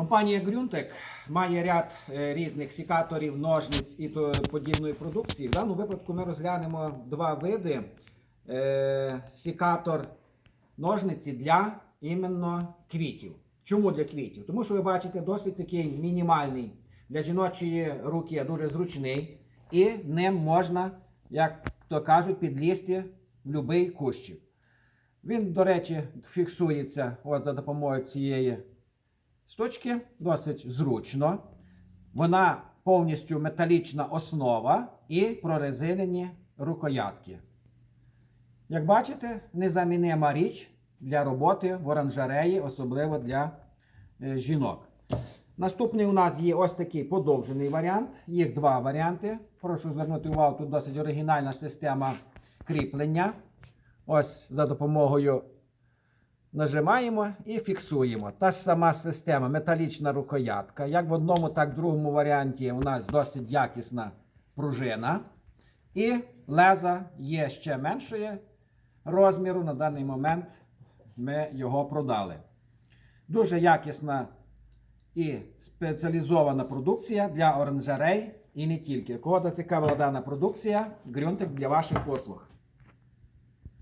Компанія Grüntec має ряд е, різних сікаторів, ножниць і подібної продукції. В даному випадку ми розглянемо два види е, сікатор ножниці для іменно квітів. Чому для квітів? Тому що ви бачите досить такий мінімальний для жіночої руки дуже зручний, і ним можна, як то кажуть, підлізти в будь-який кущик. Він, до речі, фіксується от за допомогою цієї штучки, досить зручно. Вона повністю металічна основа і прорезинені рукоятки. Як бачите, незамінима річ для роботи в оранжереї, особливо для е, жінок. Наступний у нас є ось такий подовжений варіант. Їх два варіанти. Прошу звернути увагу, тут досить оригінальна система кріплення. Ось за допомогою нажимаємо і фіксуємо. Та ж сама система, металічна рукоятка. Як в одному, так в другому варіанті у нас досить якісна пружина. І леза є ще меншої розміру. На даний момент ми його продали. Дуже якісна і спеціалізована продукція для оранжерей і не тільки. Кого зацікавила дана продукція, Грюнтик для ваших послуг.